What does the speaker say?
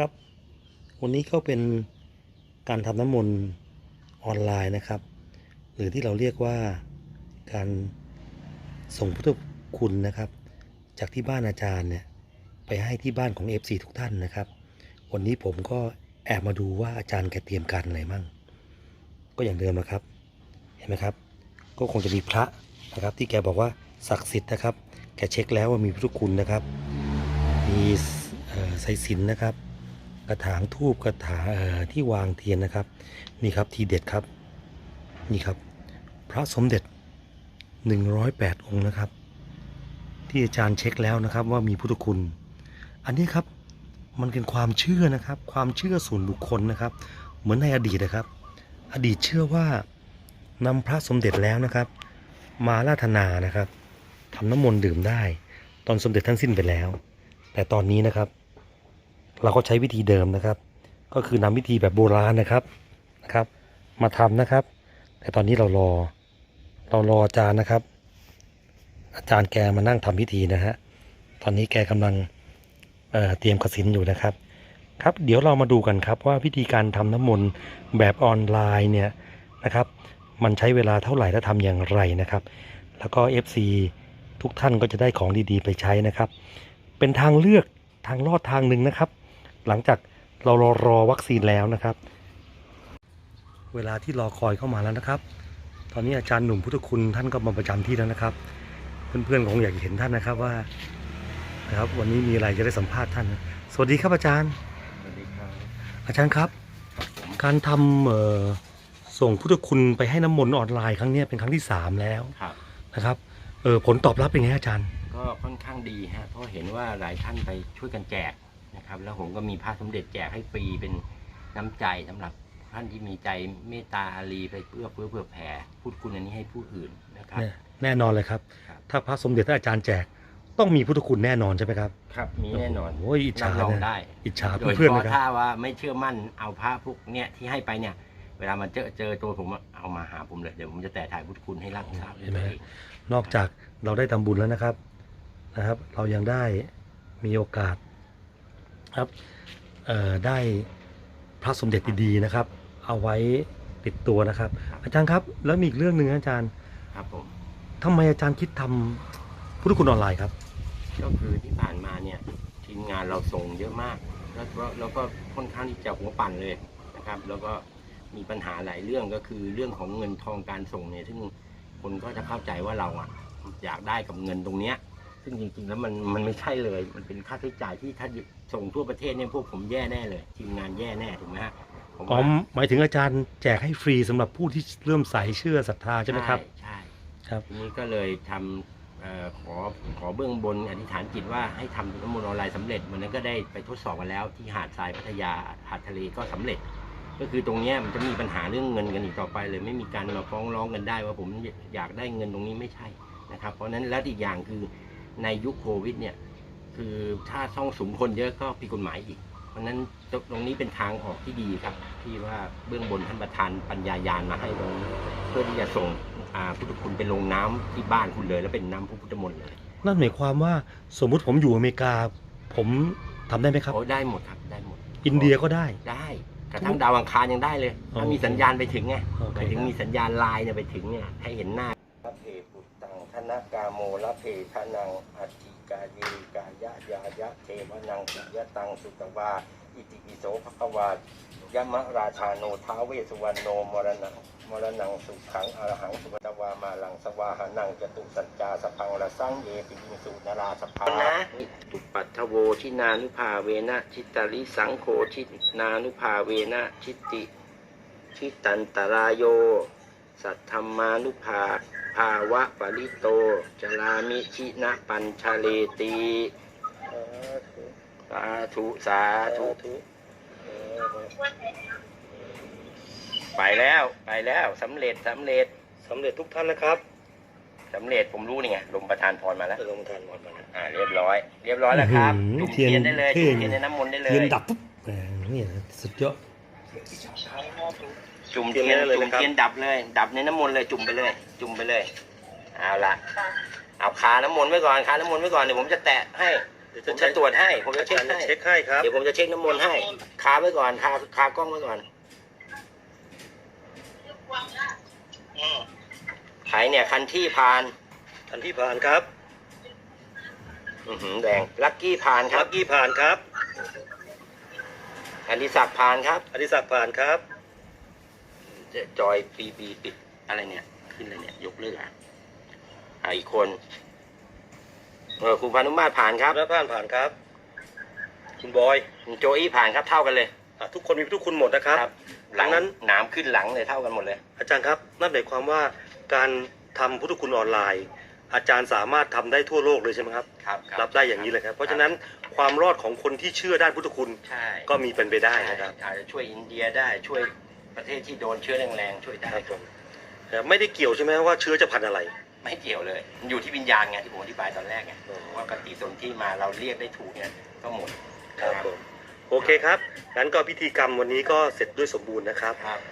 ครับ วันนี้ก็เป็นการทำน้ำมนต์ออนไลน์นะครับ หรือที่เราเรียกว่าการส่งพุทธคุณนะครับ จากที่บ้านอาจารย์เนี่ยไปให้ที่บ้านของ FC ทุกท่านนะครับ วันนี้ผมก็แอบมาดูว่าอาจารย์แกเตรียมการอะไรมั่ง ก็อย่างเดิมนะครับ เห็นไหมครับ ก็คงจะมีพระนะครับ ที่แกบอกว่าศักดิ์สิทธิ์นะครับ แกเช็คแล้วว่ามีพุทธคุณนะครับ มีเอ่สายสินนะครับ กระถางทูบกระถางที่วางเทียนนะครับนี่ครับทีเด็ดครับนี่ครับ พระสมเด็จ 108 องค์นะครับ ที่อาจารย์เช็คแล้วนะครับว่ามีพุทธคุณ อันนี้ครับมันเป็นความเชื่อนะครับ ความเชื่อส่วนบุคคลนะครับ เหมือนในอดีตนะครับ อดีตเชื่อว่านำพระสมเด็จแล้วนะครับ มาราธนานะครับทำน้ำมนต์ดื่มได้ ตอนสมเด็จท่านสิ้นไปแล้ว แต่ตอนนี้นะครับ เราก็ใช้วิธีเดิมนะครับ ก็คือนำวิธีแบบโบราณนะครับนะครับ มาทำนะครับ แต่ตอนนี้เรารอ เรารออาจารย์นะครับ อาจารย์แกมานั่งทำพิธีนะฮะตอนนี้แกกำลังเเตรียมกสินอยู่นะครับ ครับเดี๋ยวเรามาดูกันครับว่าวิธีการทำน้ำมนต์แบบออนไลน์เนี่ยนะครับ มันใช้เวลาเท่าไหร่และทำอย่างไรนะครับ แล้วก็ FC ทุกท่านก็จะได้ของดีๆ ไปใช้นะครับ เป็นทางเลือกทางรอดทางหนึ่งนะครับ หลังจากเรารอรอวัคซีนแล้วนะครับ เวลาที่รอคอยเข้ามาแล้วนะครับ ตอนนี้อาจารย์หนุ่มพุทธคุณท่านก็มาประจำที่แล้วนะครับ เพื่อนๆคงอยากเห็นท่านนะครับว่านะครับ วันนี้มีอะไรจะได้สัมภาษณ์ท่าน สวัสดีครับอาจารย์ สวัสดีครับ อาจารย์ครับ การทำเอ่อส่งพุทธคุณไปให้น้ำมนต์ออนไลน์ครั้งเนี้ยเป็นครั้งที่สามแล้วครับนะครับเออผลตอบรับเป็นไงอาจารย์ ก็ค่อนข้างดีฮะเพราะเห็นว่าหลายท่านไปช่วยกันแจก นะครับ แล้วผมก็มีพระสมเด็จแจกให้ฟรีเป็นน้ำใจสำหรับท่านที่มีใจเมตตาอารีไปเพื่อเพื่อเพื่อแผ่พูดคุณอันนี้ให้ผู้อื่นนะครับ แน่แน่นอนเลยครับครับ ถ้าพระสมเด็จถ้าอาจารย์แจกต้องมีพุทธคุณแน่นอนใช่ไหมครับ ครับ มีแน่นอนโอ้ยอิจฉารับรองนะได้ อิจฉาโดยเฉเพื่อนๆพาะนะครับถ้าว่าไม่เชื่อมั่นเอาพระพวกเนี้ยที่ให้ไปเนี่ย เวลามันเจอเจอตัวผมอะเอามาหาผมเลยเดี๋ยวผมจะแต่ถ่ายพุทธคุณให้รับทราบเห็นไหมนอกจากเราได้ทำบุญแล้วนะครับนะครับ เรายังได้มีโอกาส ครับเอ่อได้พระสมเด็จดีๆนะครับ เอาไว้ติดตัวนะครับ อาจารย์ครับแล้วมีอีกเรื่องหนึ่งนะอาจารย์ครับผมทำไมอาจารย์คิดทำพุทธคุณออนไลน์ครับ ก็คือที่ผ่านมาเนี่ยทีมงานเราส่งเยอะมาก แล้วก็แล้วก็ค่อนข้างที่จะหัวปั่นเลยนะครับ แล้วก็มีปัญหาหลายเรื่องก็คือเรื่องของเงินทองการส่งเนี่ยซึ่งคนก็จะเข้าใจว่าเราอะอยากได้กับเงินตรงเนี้ย ซึ่งจริงๆแล้วมันมันไม่ใช่เลย มันเป็นค่าใช้จ่ายที่ถ้าส่งทั่วประเทศเนี่ยพวกผมแย่แน่เลยทีมงานแย่แน่ถูกไหมฮะผมอ๋อว่าหมายถึงอาจารย์แจกให้ฟรีสำหรับผู้ที่เริ่มใส่เชื่อศรัทธาใช่ไหมครับ ใช่ ครับ ทีนี้ก็เลยทำเอ่อขอขอเบื้องบนอธิษฐานจิตว่าให้ทำน้ำมนต์ออนไลน์สำเร็จวันนั้นก็ได้ไปทดสอบมาแล้วที่หาดทรายพัทยาหาดทะเลก็สำเร็จ ก็คือตรงเนี้ยมันจะมีปัญหาเรื่องเงินกันอีกต่อไปเลย ไม่มีการมาฟ้องร้องกันได้ว่าผมอยากได้เงินตรงนี้ไม่ใช่นะครับ เพราะฉะนั้นแล้วอีกอย่างคือ ในยุคโควิดเนี่ยคือถ้าช่องสุมคนเยอะก็ผิดกฎหมายอีก เพราะฉะนั้นตรงนี้เป็นทางออกที่ดีครับ ที่ว่าเบื้องบนท่านประธานปัญญายาณมาให้ตรงนี้เพื่อที่จะส่งอ่าพุทธคุณไปลงน้ำที่บ้านคุณเลย แล้วเป็นน้ำพระพุทธมนต์เลย นั่นหมายความว่าสมมุติผมอยู่อเมริกา ผมทำได้ไหมครับโอ้ได้หมดครับได้หมด อินเดียก็ได้ได้กระทั่งดาวอังคารยังได้เลย ถ้ามีสัญญาณไปถึงไงโอหเคมายถึงมีสัญญาณไลน์เนี่ยไปถึงเนี่ยให้เห็นหน้า พระเพปุตตังธนกาโมละเพทนังอัติกาเยกายะยายะเทวนังปิยตังสุตวา อิติปิโสภควายมะราชาโนท้าเวสุวรรณโนมรณังมรณังสุขังอรหังสุปตวามาลังสวาหานังจตุสัจจาสพังละสังเยติวิงสุนราสภานะตุปัทโวชินานุภาเวนะชิตาลิสังโฆชินานุภาเวนะชิตติชิตันตรายโย สัทธรรมานุภา ภาวะปริโตจลามิชินะปัญชาเลตีสาธุสาธุไปแล้วไปแล้วสำเร็จสำเร็จสำเร็จทุกท่านนะครับสำเร็จผมรู้นี่ไงลมประทานพรมาแล้วลงทานหมดมาแล้วอ่าเรียบร้อย เรียบร้อยแล้วครับอื้อหือจุ่มเทียนเทียนได้เลยเท่จุ่มเทียนในน้ำมนต์ได้เลยเทียนดับปุ๊บแหมนี่นะสุดยอดจุ่มเทีเทียยนนได้เลยจุ่มนะครับเทียนดับเลย ดับในน้ำมนต์เลยจุ่มไปเลยจุ่มไปเลย เอาละเอาคาน้ำมนต์ไว้ก่อนคาน้ำมนต์ไว้ก่อนเดี๋ยวผมจะแตะให้เดี๋ยวผจะมใช้จะตรวจให้ผมจะอาเช็จาครย์จะให้เช็คให้ครับ เดี๋ยวผมจะเช็คน้ำมนต์ให้คาไว้ก่อนคาคากล้องไว้ก่อนอืมไถเนี่ยคันที่ผ่านทันที่ผ่านครับอือหือแดงลักกี้ผ่านครัลับกกี้ผ่านครับอดิศักดิ์ผ่านครับ อดิศักดิ์ผ่านครับ จอยปีบีปิดอะไรเนี่ย ขึ้นเลยเนี่ยยกเลิกอะอะอีกคนเออคุณพานุมาตรผ่านครับแล้วผ่านผ่านครับ คุณบอยคุณโจอี้ผ่านครับเท่ากันเลยอะทุกคนมีทุกคุณหมดนะครับ หลังดังนั้นหนามขึ้นหลังเลยเท่ากันหมดเลย อาจารย์ครับนั่นหมายความว่าการทำพุทธคุณออนไลน์ อาจารย์สามารถทำได้ทั่วโลกเลยใช่ไหมครับครับ รับได้อย่างนี้เลยครับเพราะฉะนั้นความรอดของคนที่เชื่อด้านพุทธคุณใช่ก็มีเป็นไปได้นะครับอาจจะช่วยอินเดียได้ช่วยประเทศที่โดนเชื้อแรงๆช่วยได้ครับ ผมแต่ไม่ได้เกี่ยวใช่ไหมว่าเชื้อจะพันธุ์อะไร ไม่เกี่ยวเลยมันอยู่ที่วิญญาณไงที่ผมอธิบายตอนแรกไงว่าปฏิสนธิมาเราเรียกได้ถูกเนี่ยก็หมดครับผมโอเคครับงั้นก็พิธีกรรมวันนี้ก็เสร็จด้วยสมบูรณ์นะครับ ครับ